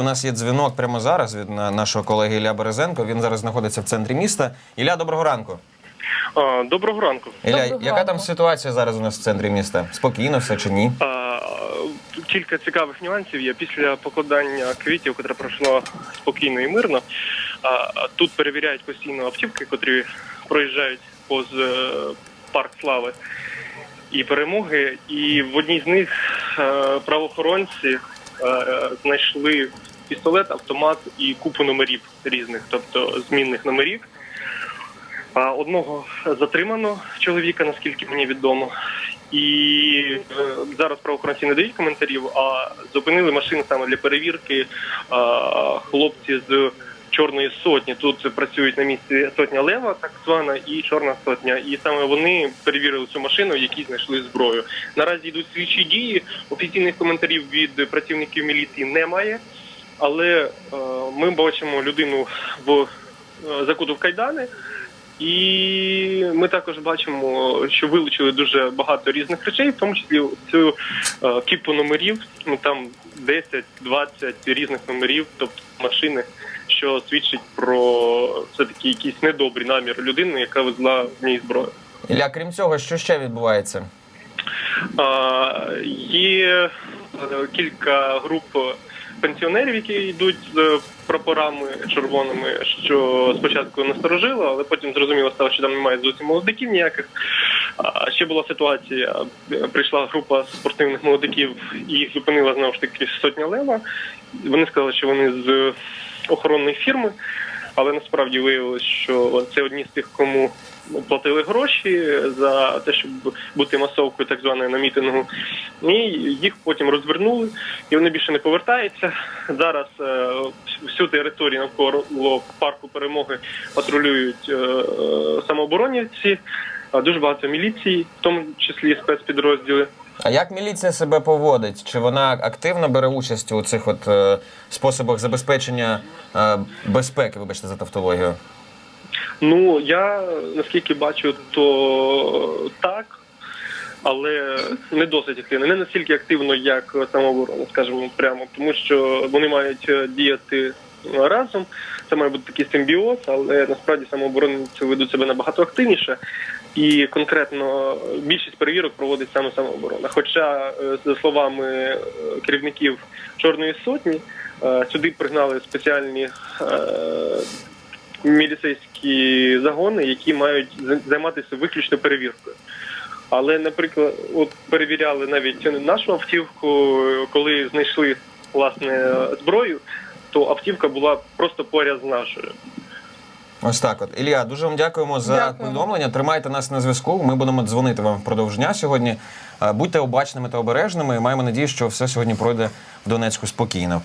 У нас є дзвінок прямо зараз від на- нашого колеги Ілля Березенко. Він зараз знаходиться в центрі міста. Ілля, доброго ранку. А, Доброго ранку. Ілля, Доброго яка там ситуація зараз у нас в центрі міста? Спокійно все чи ні? А, Кілька цікавих нюансів є. Після покладання квітів, котре пройшло спокійно і мирно. а, Тут перевіряють постійно автівки, котрі проїжджають поз е, парк слави і перемоги. І в одній з них е, правоохоронці е, знайшли пістолет, автомат і купу номерів різних, тобто змінних номерів. Одного затримано чоловіка, наскільки мені відомо. І е, зараз правоохоронці не дають коментарів, а зупинили машину саме для перевірки е, хлопці з чорної сотні. Тут працюють на місці сотня лева, так звана, і чорна сотня. І саме вони перевірили цю машину, в якій знайшли зброю. Наразі йдуть слідчі дії. Офіційних коментарів від працівників міліції немає. Але е, ми бачимо людину в е, закуту в кайдани. І ми також бачимо, що вилучили дуже багато різних речей, в тому числі цю е, кіпу номерів. Ну там 10-20 різних номерів, тобто машини, що свідчить про все таки якийсь недобрий намір людини, яка везла в ній зброю. Ілля, крім цього, що ще відбувається? А, Є е, кілька груп пенсіонерів, які йдуть з прапорами червоними, що спочатку насторожило, але потім зрозуміло стало, що там немає зовсім молодиків ніяких. А ще була ситуація, прийшла група спортивних молодиків і їх зупинила знову ж таки сотня лева. Вони сказали, що вони з охоронної фірми, але насправді виявилось, що це одні з тих, кому платили гроші за те, щоб бути масовкою так званої на мітингу. І їх потім розвернули, і вони більше не повертаються. Зараз е, всю територію навколо парку перемоги патрулюють е, самооборонівці, дуже багато міліції, в тому числі спецпідрозділи. А як міліція себе поводить? Чи вона активно бере участь у цих от е, способах забезпечення е, безпеки, вибачте за тавтологію? Ну я наскільки бачу, то так, але не досить активно. Не настільки активно, як самооборона, скажімо прямо, тому що вони мають е, діяти разом. Це має бути такий симбіоз, але насправді самооборонці ведуть себе набагато активніше. І конкретно більшість перевірок проводить саме самооборона. Хоча, е, за словами е, керівників Чорної сотні, е, сюди пригнали спеціальні міліцейські загони, які мають займатися виключно перевіркою. Але, наприклад, от перевіряли навіть нашу автівку, коли знайшли власне зброю, то автівка була просто поряд з нашою. Ось так от. Ілля, дуже вам дякуємо за Дякуємо. повідомлення. Тримайте нас на зв'язку. Ми будемо дзвонити вам впродовж дня сьогодні. Е, Будьте обачними та обережними. Маємо надію, що все сьогодні пройде в Донецьку спокійно.